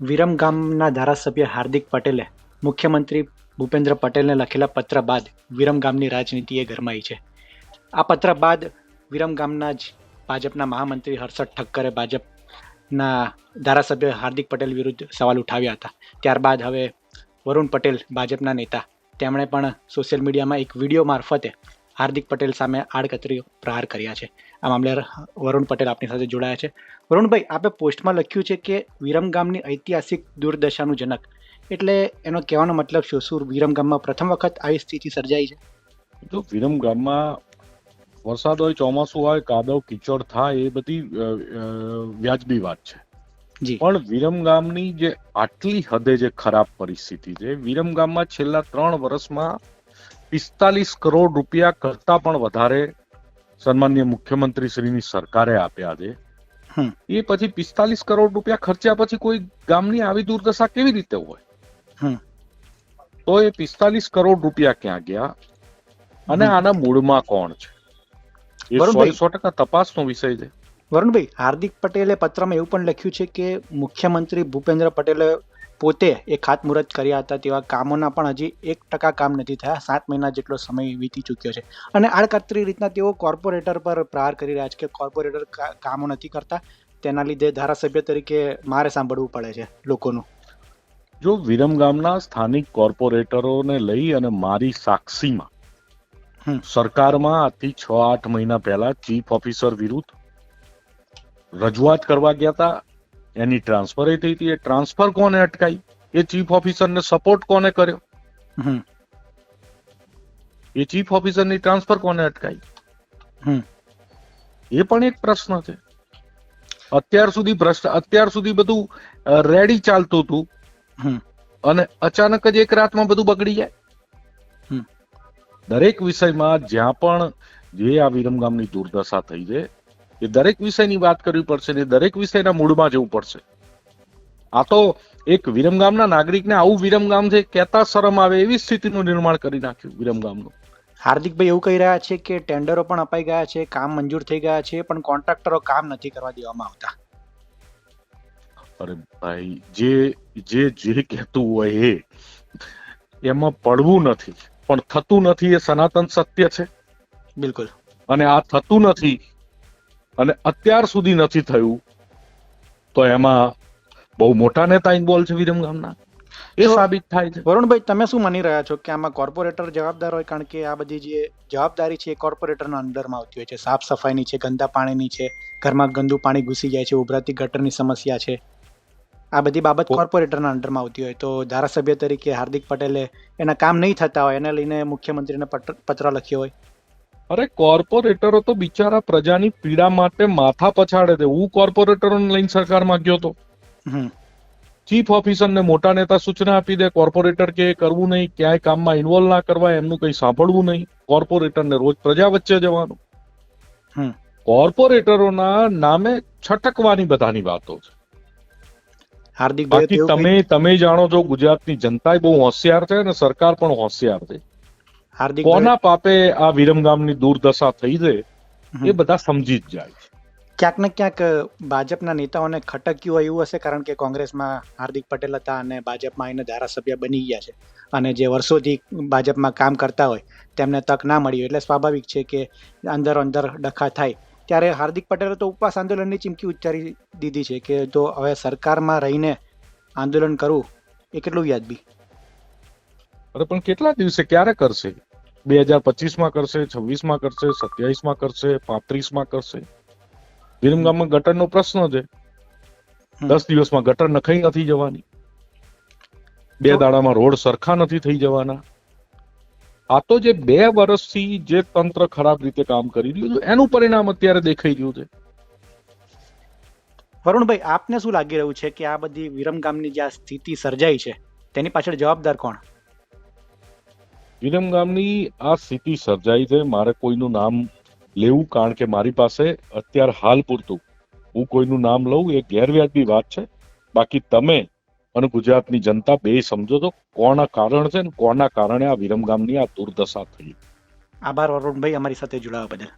વિરમ ગામના ધારાસભ્ય હાર્દિક પટેલે, મુખ્યમંત્રી ભૂપેન્દ્ર પટેલને લખેલા પત્ર બાદ વિરમ ગામની રાજનીતિએ ગરમાઈ છે. આ પત્ર બાદ વિરમ ગામના જ ભાજપના મહામંત્રી હર્ષદ ઠક્કરે ભાજપના ધારાસભ્ય હાર્દિક પટેલ વિરુદ્ધ સવાલ ઉઠાવ્યા હતા. ત્યારબાદ હવે વરુણ પટેલ ભાજપના નેતા. તેમણે પણ સોશિયલ મીડિયામાં એક વીડિયો મારફતે હાર્દિક પટેલ સામે આડકતરી પ્રહાર કર્યા છે. આ મામલે વરુણ પટેલ આપણી સાથે જોડાયા છે. વરુણભાઈ આપે પોસ્ટમાં લખ્યું છે કે વિરમ ગામની ઐતિહાસિક દુર્દશાનું જનક. એટલે એનો કહેવાનો મતલબ શું? શું વિરમ ગામમાં પ્રથમ વખત આવી સ્થિતિ સર્જાઈ છે? તો વિરમ ગામમાં વરસાદ હોય ચોમાસું હોય કાદવ કિચડ થાય એ બધી વ્યાજબી વાત છે. જી. પણ વિરમ ગામની જે આટલી હદે જે ખરાબ પરિસ્થિતિ છે વિરમ ગામમાં છેલ્લા ત્રણ વર્ષમાં પિસ્તાલીસ કરોડ રૂપિયા કરતા પણ વધારે સન્માન્ય મુખ્યમંત્રી શ્રીની સરકારે આપ્યા છે. એ પછી પિસ્તાલીસ કરોડ રૂપિયા ખર્ચ્યા પછી કોઈ ગામની આવી દુર્દશા કેવી રીતે હોય? હમ. તો એ પિસ્તાલીસ કરોડ રૂપિયા ક્યાં ગયા? અને આના મૂળમાં કોણ છે? એ સો ટકા તપાસનો વિષય છે. વરુણભાઈ હાર્દિક પટેલે પત્રમાં એવું પણ લખ્યું છે કે મુખ્યમંત્રી ભૂપેન્દ્ર પટેલે પોતે એ ખાતમુહૂર્ત કર્યા હતા તેવા કામોના પણ હજી એક ટકા કામ નથી થયા. સાત મહિના જેટલો સમય વીતી ચૂક્યો છે. અને આડકતરી રીતના તેઓ કોર્પોરેટર પર પ્રહાર કરી રહ્યા છે કે કોર્પોરેટર કામો નથી કરતા. તેના લીધે ધારાસભ્ય તરીકે મારે સાંભળવું પડે છે લોકોનું. જો વિરમ ગામના સ્થાનિક કોર્પોરેટરોને લઈ અને મારી સાક્ષીમાં. સરકારમાં આજથી છ આઠ મહિના પહેલા ચીફ ઓફિસર વિરુદ્ધ રજૂઆત કરવા ગયા હતા. એની ટ્રાન્સફર એ થઈ હતી. એ ટ્રાન્સફર કોને અટકાઈ? એ ચીફ ઓફિસરને સપોર્ટ કોને કર્યો? હમ. એ ચીફ ઓફિસરની ટ્રાન્સફર કોને અટકાઈ? હમ. એ પણ એક પ્રશ્ન છે. અત્યાર સુધી ભ્રષ્ટ અત્યાર સુધી બધું રેડી ચાલતું હતું. અને અચાનક જ એક રાતમાં બધું બગડી જાય. હમ. દરેક વિષયમાં જ્યાં પણ જે આ વિરમગામની દુર્દશા થઈ છે એ દરેક વિષયની વાત કરવી પડશે ને દરેક વિષયના મૂળમાં જવું પડશે. આ તો એક વિરમગામના નાગરિકને આવું વિરમગામ છે કહેતા શરમ આવે એવી સ્થિતિનું નિર્માણ કરી નાખ્યું વિરમગામનું હાર્દિકભાઈ એવું કહી રહ્યા છે કે ટેન્ડરો પણ અપાઈ ગયા છે કામ મંજૂર થઈ ગયા છે પણ કોન્ટ્રાક્ટરો કામ નથી કરવા દેવામાં આવતા. અરે ભાઈ જે જે જે કહેતું હોય એ એમાં પડવું નથી. પણ થતું નથી એ સનાતન સત્ય છે. બિલકુલ. અને આ થતું નથી અને અત્યાર સુધી નથી થયું તો એમાં બહુ મોટા નેતા ઇન્વોલ્વ છે વિરમ ગામના. એ સાબિત થાય છે. વરુણભાઈ તમે શું માની રહ્યા છો કે આમાં કોર્પોરેટર જવાબદાર હોય? કારણ કે આ બધી જે જવાબદારી છે એ કોર્પોરેટરના અંદરમાં આવતી હોય છે. સાફ સફાઈની છે ગંદા પાણીની છે ઘરમાં ગંદુ પાણી ઘૂસી જાય છે ઉભરાતી ગટરની સમસ્યા છે. આ બધી બાબત કોર્પોરેટરના અંડરમાં આવતી હોય. તો ધારાસભ્ય તરીકે હાર્દિક પટેલે એના કામ નહીં થતા હોય એને લઈને મુખ્યમંત્રીને પત્ર લખ્યો હોય. અરે કોર્પોરેટરો તો બિચારા પ્રજાની પીડા માટે માથા પછાડે છે. હું કોર્પોરેટરોને લઈને સરકારમાં ગયો તો. ચીફ ઓફિસરને મોટા નેતા સૂચના આપી દે. કોર્પોરેટર કે કરવું નહીં ક્યાંય કામમાં ઇન્વોલ્વ ના કરવા એમનું કંઈ સાંભળવું નહીં. કોર્પોરેટરને રોજ પ્રજા વચ્ચે જવાનું. કોર્પોરેટરોના નામે છટકવાની બધાની વાતો છે. હાર્દિક બાકી તમે તમે જાણો છો ગુજરાતની જનતા બહુ હોશિયાર છે અને સરકાર પણ હોશિયાર છે. હાર્દિક કોના પાપે આ વિરમગામની દુર્દશા થઈ છે એ બધા સમજી જ જાય છે. ક્યાંક ને ક્યાંક ભાજપના નેતાઓને ખટક્યું હોય એવું હશે કારણ કે કોંગ્રેસમાં હાર્દિક પટેલ હતા અને ભાજપમાં આવીને ધારાસભ્ય બની ગયા છે. અને જે વર્ષોથી ભાજપમાં કામ કરતા હોય તેમને તક ના મળી એટલે સ્વાભાવિક છે કે અંદર અંદર ડખા થાય. ત્યારે હાર્દિક પટેલે તો ઉપવાસ આંદોલનની ચીમકી ઉચ્ચારી દીધી છે કે જો હવે સરકારમાં રહીને આંદોલન કરવું એ કેટલું વ્યાજબી? અરે પણ કેટલા દિવસે? ક્યારે કરશે? બે હજાર પચીસમાં કરશે છવ્વીસમાં કરશે સત્યાવીસમાં કરશે પાંત્રીસમાં કરશે. વિરમગામમાં ગટરનો પ્રશ્ન છે. દસ દિવસમાં ગટર નખાઈ નથી જવાની. બે દાડામાં રોડ સરખા નથી થઈ જવાના. આ તો જે બે વર્ષથી જે તંત્ર ખરાબ રીતે કામ કરી રહ્યું છે એનું પરિણામ અત્યારે દેખાઈ રહ્યું છે. વરુણભાઈ આપને શું લાગી રહ્યું છે કે આ બધી વિરમગામની જે આ સ્થિતિ સર્જાઈ છે તેની પાછળ જવાબદાર કોણ? વિરમગામની આ સ્થિતિ સર્જાઈ છે. મારે કોઈનું નામ લેવું કારણ કે મારી પાસે અત્યારે હાલ પૂરતું હું કોઈનું નામ લઉં એ ગેરવ્યાજબી વાત છે. બાકી તમે અને ગુજરાતની જનતા બે સમજો તો કોના કારણ છે ને કોના કારણે આ વિરમગામની આ દુર્દશા થઈ. આભાર વરુણભાઈ અમારી સાથે જોડાવા બદલ.